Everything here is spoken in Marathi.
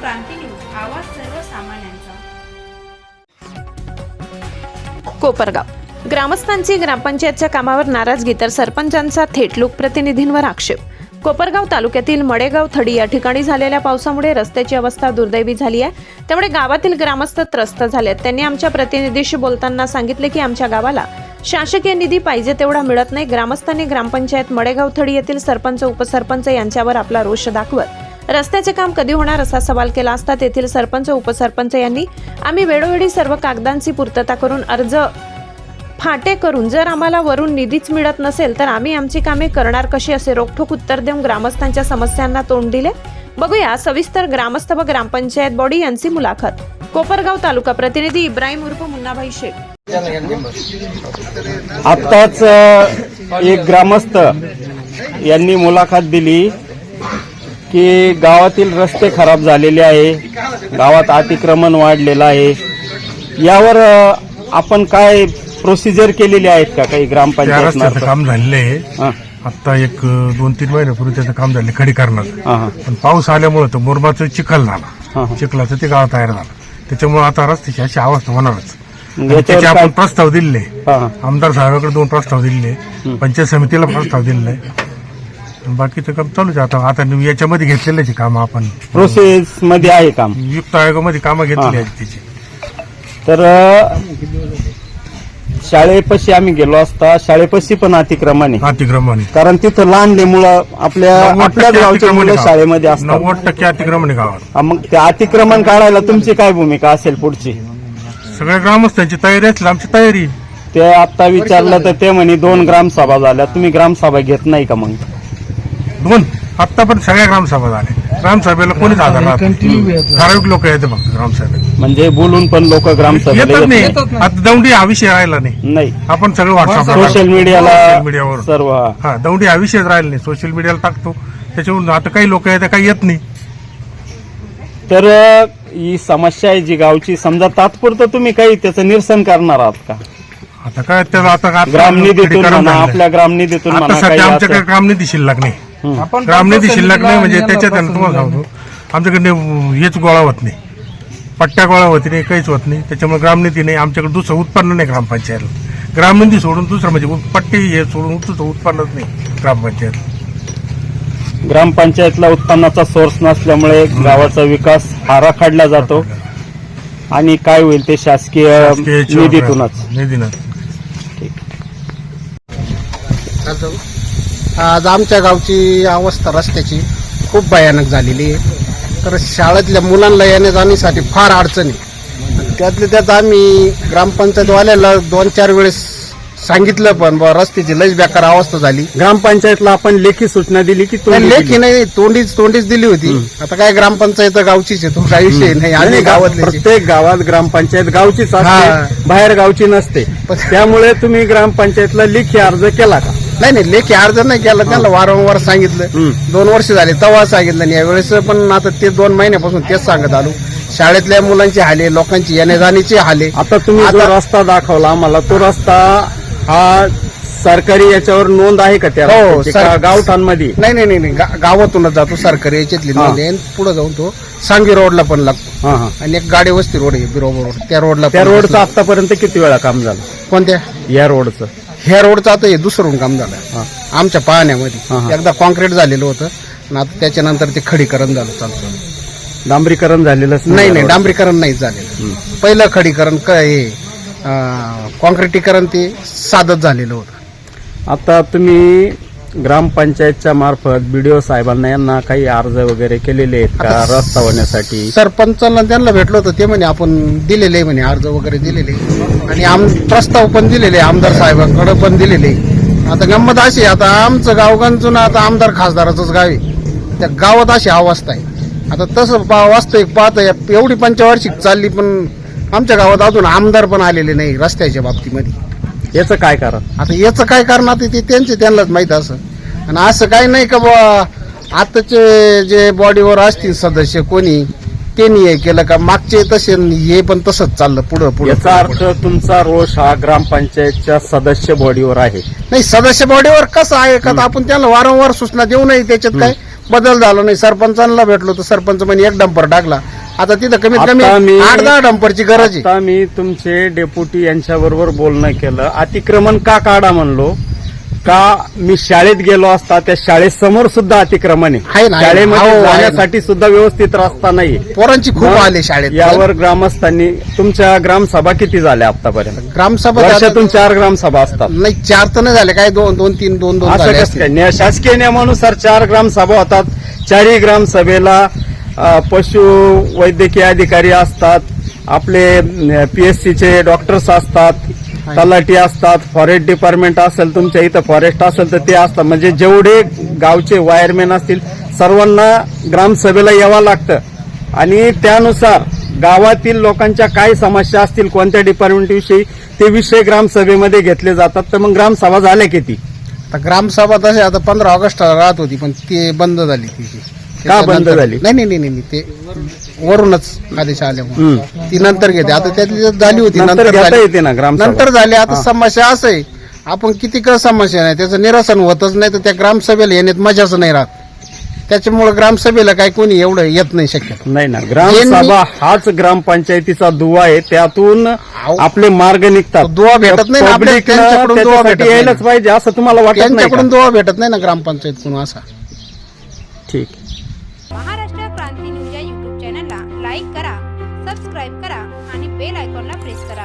क्रांती न्यूज आवाज सर्वसामान्यांचा. कोपरगाव. ग्रामस्थांची ग्रामपंचायतच्या कामावर नाराजगी तर सरपंचांचा थेट लोकप्रतिनिधींवर आक्षेप. कोपरगाव तालुक्यातील मडेगाव थडी या ठिकाणी झालेल्या पावसामुळे रस्त्याची अवस्था दुर्दैवी झाली आहे. त्यामुळे गावातील ग्रामस्थ त्रस्त झाले त्यांनी आमच्या प्रतिनिधीशी बोलताना सांगितले की आमच्या गावाला शासकीय निधी पाहिजे तेवढा मिळत नाही. ग्रामस्थांनी ग्रामपंचायत मडेगाव थडी येथील सरपंच उपसरपंच यांच्यावर आपला रोष दाखवत रस्त्याचे काम कधी होणार असा सवाल केला असता तेथील सरपंच उपसरपंच यांनी. आम्ही वेळोवेळी सर्व कागदांची पूर्तता करून अर्ज फाटे करून जर आम्हाला वरून निधीच मिळत नसेल तर आम्ही आमची कामे करणार कशी असे रोखोक उत्तर देऊन ग्रामस्थांच्या समस्यांना तोंड दिले? बघूया सविस्तर ग्रामस्थ व ग्रामपंचायत बॉडी यांची मुलाखत. कोपरगाव तालुका प्रतिनिधी इब्राहिम उर्फ मुन्नाभाई शेख. आत्ताच एक ग्रामस्थ यांनी मुलाखत दिली. की गावातील रस्ते खराब झालेले आहे. गावात अतिक्रमण वाढलेलं आहे. यावर आपण काय प्रोसिजर केलेली आहेत का काही त्या ग्रामपंचायत रस्त्याचं मार्फत? काम झालेलं आहे. आता एक दोन तीन महिन्यापूर्वी त्याचं काम झालं खडीकरणाचं हा, हा. पण पाऊस आल्यामुळे तो मुरमाचं चिखल हा, झाला. चिखलाचं ते गाव तयार झालं. त्याच्यामुळे आता रस्त्याची अशी अवस्था होणारच. आणि त्याचे आपण प्रस्ताव हा. आमदार साहेबाकडे दोन प्रस्ताव दिलेले. पंचायत समितीला प्रस्ताव दिलेला. आहे बाकीचं काम चालूच आहे. आता आता याच्यामध्ये घेतलेलं आहे काम आपण. प्रोसेस मध्ये आहे काम. युक्त आयोगामध्ये कामं घेतली आहेत त्याची तर अ, शाळेपाशी आम्ही गेलो असता शाळेपाशी पण अतिक्रमण आहे. अतिक्रमण आहे. कारण तिथं लहान मुलं आपल्या नव्वद आपल्याच टक्के गावचे अतिक्रमण मुलं आहे गावात. शाळेमध्ये असतात. नव्वद टक्के अतिक्रमण आहे गावात. हा, मग ते अतिक्रमण काढायला तुमची काय भूमिका असेल पुढची? सगळ्या ग्रामस्थांची तयारी असली आमची तयारी. ते आता विचारलं तर ते म्हणे दोन ग्रामसभा झाल्या. तुम्ही ग्रामसभा घेत नाही का मग? दोन आता पण सगळ्या ग्रामसभा झाल्या ग्रामसभेला कोणीच आधार राहत नाही. ठराविक लोक येते फक्त ग्रामसभेत. म्हणजे बोलून पण लोक ग्रामसभेला नाही. नाही. आता दौंडी हा विषय राहिला नाही. नाही. आपण सगळं व्हॉट्सअप सोशल मीडियाला मीडियावर सर्व. हा. दौंडी हा विषयच राहिला नाही. सोशल मीडियाला टाकतो. त्याच्यावरून आता काही लोक येते काही येत नाही. तर अ, ही समस्या आहे जी गावची. समजा तात्पुरतं तुम्ही काही त्याचं निरसन करणार आहात का? आता काय त्याला आता आता ग्रामनिधीतून म्हणा. आपल्या ग्रामनिधीतून आता म्हणा काही सध्या आमच्याकडे असं. ग्रामनिधी शिल्लक नाही ग्रामनिधी शिल्लक नाही म्हणजे त्याच्यात आहे ना तुम्हाला सांगतो. आमच्याकडे हेच गोळा होत नाही. पट्ट्या गोळा होत नाही काहीच होत नाही. त्याच्यामुळे ग्रामनिधी नाही आमच्याकडे दुसरं उत्पन्न नाही ग्रामपंचायतला. ग्रामनिधी सोडून दुसरं म्हणजे उत- पट्टी हे सोडून दुसरं उत्पन्नच नाही ग्रामपंचायत ग्रामपंचायतला उत्पन्नाचा सोर्स नसल्यामुळे गावाचा विकास हा रखडला जातो. आणि काय होईल ते शासकीय निधीतूनच. निधीनच आज आमच्या गावची अवस्था रस्त्याची खूप भयानक झालेली आहे. तर शाळेतल्या मुलांना येण्या जाण्यासाठी फार अडचण त्यातल्या त्यात आम्ही ग्रामपंचायतवाल्याला दोन चार वेळेस सांगितलं पण रस्त्याची लईच बेकार अवस्था झाली. ग्रामपंचायतला आपण लेखी सूचना दिली की लेखी? नाही तोंडीच तोंडीच दिली होती. आता काय ग्रामपंचायत गावचीच आहे तो काही विषय नाही. आणि गावातले प्रत्येक गावात ग्रामपंचायत गावचीच हा. असते बाहेर गावची नसते. त्यामुळे तुम्ही ग्रामपंचायतला लेखी अर्ज केला का? नाही नाही लेखी अर्ज नाही केला त्यांना वारंवार सांगितलं. दोन वर्ष झाले तेव्हा सांगितलं आणि यावेळेस पण आता ते दोन महिन्यापासून तेच सांगत आलो. शाळेतल्या मुलांची हाले लोकांची येण्या जाण्याची हाले. आता तुम्ही आता- रस्ता दाखवला आम्हाला तो रस्ता हा सरकारी याच्यावर नोंद आहे का त्या हो? सर- गावठाणमध्ये? नाही नाही नाही नाही. गा- गावातूनच जातो सरकारी याच्यातली हा. नोंद. आहे पुढे जाऊन तो सांगी रोडला पण लागतो. हा हा. आणि एक गाडी वस्ती रोड आहे बिरोबर रोड. त्या रोडला त्या पण रोडचं लागतो. आतापर्यंत किती वेळा काम झालं? कोणत्या? या रोडचं. ह्या रोडचं आता हे दुसरं काम झालं. हा. आमच्या पाहण्यामध्ये. एकदा कॉन्क्रीट झालेलं होतं. आणि आता त्याच्यानंतर ते खडीकरण झालं. चालतं डांबरीकरण झालेलंच नाही नाही. डांबरीकरण नाही झालेलं. पहिलं खडीकरण हे कॉन्क्रिटीकरण ते साधच झालेलं होतं. आता तुम्ही ग्रामपंचायतच्या मार्फत बीडीओ साहेबांना यांना काही अर्ज वगैरे केलेले आहेत का? आता रस्ता होण्यासाठी? सरपंचाला त्यांना भेटलो होतं ते म्हणे आपण दिलेले आहे म्हणे अर्ज वगैरे दिलेले आणि आम प्रस्ताव पण दिलेले आहे, आमदार साहेबांकडे पण दिलेले. आता गंमत अशी आहे, आता आमचं गाव गंजून आता आमदार खासदाराचंच गाव आहे. त्या गावात अशी अवस्था आहे. आता तसं पा वास्तविक पाहता एवढी पंचवार्षिक चालली पण आमच्या गावात अजून आमदार पण आलेले नाही रस्त्याच्या बाबतीमध्ये. याचं काय कारण? आता याचं काय कारण आता ते त्यांचे त्यांनाच माहीत असं. आणि असं काही नाही का बुवा आताचे जे बॉडीवर असतील सदस्य कोणी त्यांनी हे केलं का? मागचे तसे हे पण तसंच चाललं पुढं पुढं याचा अर्थ तुमचा रोष हा ग्रामपंचायतच्या सदस्य बॉडीवर आहे. नाही सदस्य बॉडीवर कसं आहे का? आता आपण त्यांना वारंवार सूचना देऊ नये त्याच्यात काय? बदल झाला नाही. सरपंचांना भेटलो तर सरपंच म्हणे एक डंपर टाकला. आता तिथं कमीत कमी आता मी- आठ दहा डंपरची गरज आहे. आता मी तुमचे डेप्युटी यांच्याबरोबर बोलणं केलं. अतिक्रमण का काढा म्हणलो? का मी शाळेत गेलो असता त्या शाळेसमोर सुद्धा अतिक्रमण आहे. आहे ना, आहे ना. शाळेमध्ये हो, आहे ना. जाण्यासाठी सुद्धा व्यवस्थित रस्ता नाही पोरांची खूप आले शाळेत. यावर ग्रामस्थांनी तुमच्या ग्रामसभा किती झाल्या आतापर्यंत ग्रामसभा वर्षातून चार ग्रामसभा असतात. नाही चार तर नाही झाले. काय दोन दोन तीन दोन दोन असं झाले कसं असतील. काय? न्या- शासकीय नियमानुसार चार ग्रामसभा होतात. चारही ग्रामसभेला पशु वैद्यकीय अधिकारी असतात आपले पीएससीचे डॉक्टर्स असतात तलाठी असतात फॉरेस्ट डिपार्टमेंट असेल तुमच्या इथं फॉरेस्ट असेल तर ते असतात म्हणजे जेवढे गावचे वायरमॅन असतील सर्वांना ग्रामसभेला यावं लागतं. आणि त्यानुसार गावातील लोकांच्या काय समस्या असतील कोणत्या डिपार्टमेंटविषयी ते विषय ग्रामसभेमध्ये घेतले जातात. तर मग ग्रामसभा झाल्या किती? आता ग्रामसभा तशी आता पंधरा ऑगस्टला राहत होती पण ती बंद झाली तिची. का बंद झाली? नाही नाही नाही नाही ते वरूनच आदेश आल्यामुळे ती नंतर घेते. आता त्यातली त्यात झाली होती नंतर घेता झाली. येते ना ग्रामसभा. नंतर झाली. आता समस्या असं आहे. आपण किती का समस्या नाही. त्याचं निरसन होतच नाही तर त्या ग्रामसभेला येण्यात मजाच नाही राहत. त्याच्यामुळे ग्रामसभेला काही कोणी एवढं येत नाही शक्य नाही ना. ग्रामसभा हाच ग्रामपंचायतीचा दुवा आहे. त्यातून आपले मार्ग निघतात. दुवा भेटत नाही ना आपल्याला, त्यांच्याकडून दुवा त्याच्यासाठी भेटत नाही. यायलाच पाहिजे असं तुम्हाला वाटत नाही त्यांच्याकडून? दोहा भेटत नाही ना ग्रामपंचायतकडून असा. ठीक.